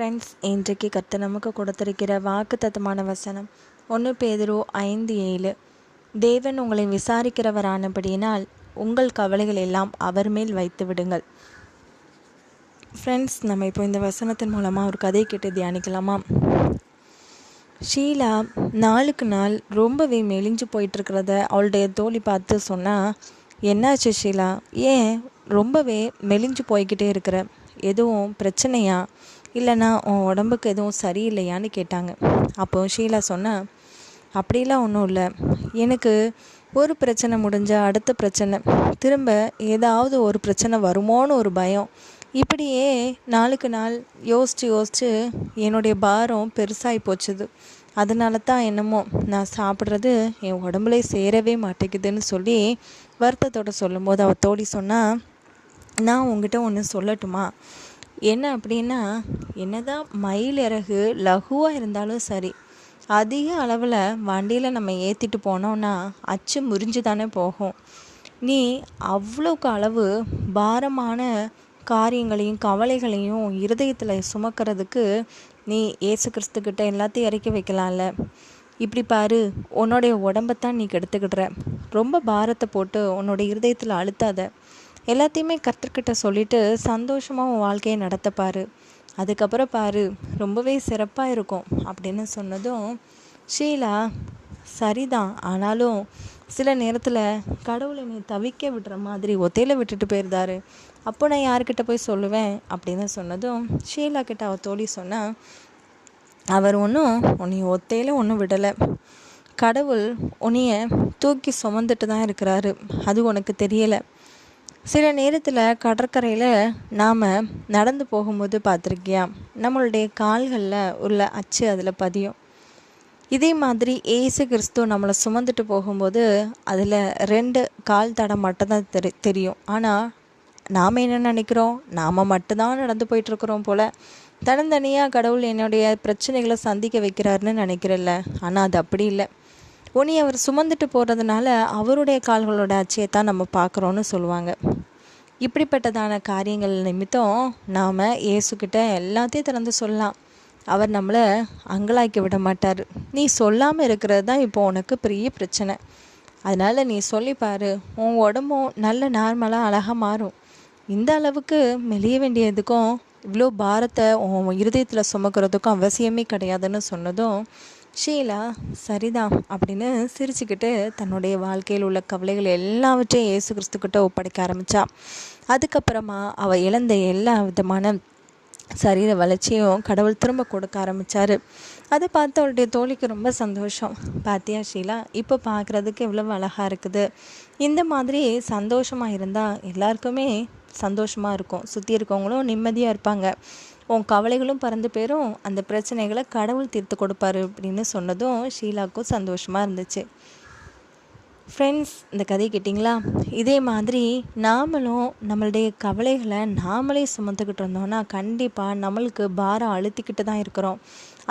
Friends இன்றைக்கு கர்த்த நமக்கு கொடுத்திருக்கிற வாக்கு தத்தமான வசனம் ஒன்று பேதரோ ஐந்து ஏழு. தேவன் உங்களை விசாரிக்கிறவரானபடியினால் உங்கள் கவலைகள் எல்லாம் அவர் மேல் வைத்து விடுங்கள். ஃப்ரெண்ட்ஸ் நம்ம இப்போ இந்த வசனத்தின் மூலமாக ஒரு கதையை கேட்டு தியானிக்கலாமா? ஷீலா நாளுக்கு நாள் ரொம்பவே மெலிஞ்சு போயிட்டுருக்கிறத அவளுடைய தோழி பார்த்து சொன்னால் என்னாச்சு ஷீலா? ஏன் ரொம்பவே மெலிஞ்சு போய்கிட்டே இருக்கிற? எதுவும் பிரச்சனையா? இல்லைனா உன் உடம்புக்கு எதுவும் சரியில்லையான்னு கேட்டாங்க. அப்போ ஷீலா சொன்னால் அப்படிலாம் ஒன்றும் இல்லை. எனக்கு ஒரு பிரச்சனை முடிஞ்சால் அடுத்த பிரச்சனை. திரும்ப ஏதாவது ஒரு பிரச்சனை வருமோன்னு ஒரு பயம். இப்படியே நாளுக்கு நாள் யோசித்து யோசித்து என்னுடைய பாரம் பெருசாகி போச்சுது. அதனால தான் என்னமோ நான் சாப்பிட்றது என் உடம்புல சேரவே மாட்டேங்குதுன்னு சொல்லி வருத்தத்தோட சொல்லும்போது அவள் தோழி சொன்னால் நான் உங்ககிட்ட ஒன்று சொல்லட்டுமா? என்ன அப்படின்னா என்னதான் மயில் இறகு லகுவாக இருந்தாலும் சரி அதிக அளவில் வண்டியில் நம்ம ஏற்றிட்டு போனோம்னா அச்சு முறிஞ்சு தானே போகும். நீ அவ்வளோக்கு அளவு பாரமான காரியங்களையும் கவலைகளையும் இருதயத்தில் சுமக்கிறதுக்கு நீ ஏசு கிறிஸ்துக்கிட்ட எல்லாத்தையும் இறக்கி வைக்கலாம்ல. இப்படி பாரு உன்னோடைய உடம்பத்தான் நீ கெடுத்துக்கிடுற. ரொம்ப பாரத்தை போட்டு உன்னோட இருதயத்தில் அழுத்தாத. எல்லாத்தையுமே கற்றுக்கிட்ட சொல்லிவிட்டு சந்தோஷமாக உன் வாழ்க்கையை நடத்தப்பார். அதுக்கப்புறம் பாரு ரொம்பவே சிறப்பாக இருக்கும் அப்படின்னு சொன்னதும் ஷீலா சரிதான். ஆனாலும் சில நேரத்தில் கடவுளை நீ தவிக்க விடுற மாதிரி ஒத்தையில் விட்டுட்டு போயிருந்தாரு. அப்போ நான் யார்கிட்ட போய் சொல்லுவேன்? அப்படின்னு சொன்னதும் ஷீலா கிட்ட அவள் தோழி சொன்னால் அவர் ஒன்றும் உன்னை ஒத்தையில் ஒன்றும் விடலை. கடவுள் உன்னைய தூக்கி சுமந்துட்டு தான் இருக்கிறாரு. அது உனக்கு தெரியலை. சில நேரத்தில் கடற்கரையில் நாம் நடந்து போகும்போது பார்த்துருக்கியா நம்மளுடைய கால்களில் உள்ள அச்சு அதில் பதியும். இதே மாதிரி ஏசு கிறிஸ்துவ நம்மளை சுமந்துட்டு போகும்போது அதில் ரெண்டு கால் தடம் மட்டும்தான் தெரி தெரியும். ஆனால் நாம் என்ன நினைக்கிறோம்? நாம் மட்டும்தான் நடந்து போயிட்டுருக்குறோம் போல். தனித்தனியாக கடவுள் என்னுடைய பிரச்சனைகளை சந்திக்க வைக்கிறாருன்னு நினைக்கிறல்ல ஆனால் அது அப்படி இல்லை. உனி அவர் சுமந்துட்டு போகிறதுனால அவருடைய கால்களோட அச்சையை தான் நம்ம பார்க்குறோன்னு சொல்லுவாங்க. இப்படிப்பட்டதான காரியங்கள் நிமித்தம் நாம் இயேசுக்கிட்ட எல்லாத்தையும் திறந்து சொல்லலாம். அவர் நம்மளை அங்கலாக்கி விட மாட்டார். நீ சொல்லாமல் இருக்கிறது தான் இப்போ உனக்கு பெரிய பிரச்சனை. அதனால் நீ சொல்லிப்பாரு உன் உடம்பும் நல்ல நார்மலாக அழகாக மாறும். இந்த அளவுக்கு மெலிய வேண்டியதுக்கும் இவ்வளோ பாரத்தை உன் இருதயத்தில் சுமக்கிறதுக்கும் அவசியமே கிடையாதுன்னு சொன்னதும் ஷீலா சரிதான் அப்படின்னு சிரிச்சுக்கிட்டு தன்னுடைய வாழ்க்கையில் உள்ள கவலைகள் எல்லாவற்றையும் இயேசு கிறிஸ்துக்கிட்ட ஒப்படைக்க ஆரம்பித்தா அதுக்கப்புறமா அவள் இழந்த எல்லா விதமான சரீர வளர்ச்சியும் கடவுள் திரும்ப கொடுக்க ஆரம்பித்தார் அதை பார்த்து அவளுடைய தோழிக்கு ரொம்ப சந்தோஷம். பாத்தியா ஷீலா இப்போ பார்க்குறதுக்கு எவ்வளோ அழகாக இருக்குது. இந்த மாதிரி சந்தோஷமாக இருந்தால் எல்லாருக்குமே சந்தோஷமாக இருக்கும். சுற்றி இருக்கவங்களும் நிம்மதியாக இருப்பாங்க. உன் கவலைகளும் பறந்து போயிடும் அந்த பிரச்சனைகளை கடவுள் தீர்த்து கொடுப்பாரு அப்படின்னு சொன்னதும் ஷீலாவுக்கும் சந்தோஷமாக இருந்துச்சு. ஃப்ரெண்ட்ஸ் இந்த கதை கேட்டிங்களா? இதே மாதிரி நாமளும் நம்மளுடைய கவலைகளை நாமளே சுமந்துக்கிட்டு இருந்தோம்னா கண்டிப்பாக நம்மளுக்கு பாரம் அழுத்திக்கிட்டு தான் இருக்கிறோம்.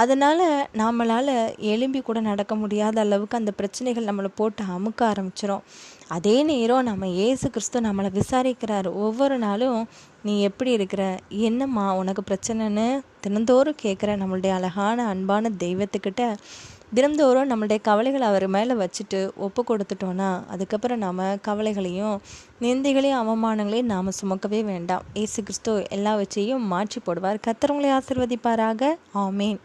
அதனால் நம்மளால் எலும்பி கூட நடக்க முடியாத அளவுக்கு அந்த பிரச்சனைகள் நம்மளை போட்டு அமுக்க ஆரம்பிச்சிடும் அதே நேரம் நம்ம ஏசு கிறிஸ்து நம்மளை விசாரிக்கிறார். ஒவ்வொரு நாளும் நீ எப்படி இருக்கிற? என்னம்மா உனக்கு பிரச்சனைன்னு? தினந்தோறும் கேட்குற நம்மளுடைய அழகான அன்பான தெய்வத்துக்கிட்ட தினந்தோறும் நம்மளுடைய கவலைகளை அவர் மேலே வச்சுட்டு ஒப்பு கொடுத்துட்டோன்னா அதுக்கப்புறம் நாம் கவலைகளையும் நிந்தைகளையும் அவமானங்களையும் நாம் சுமக்கவே வேண்டாம். ஏசு கிறிஸ்து எல்லா வச்சையும் மாற்றி போடுவார் கத்திரவங்களை ஆசிர்வதிப்பாராக. ஆமேன்.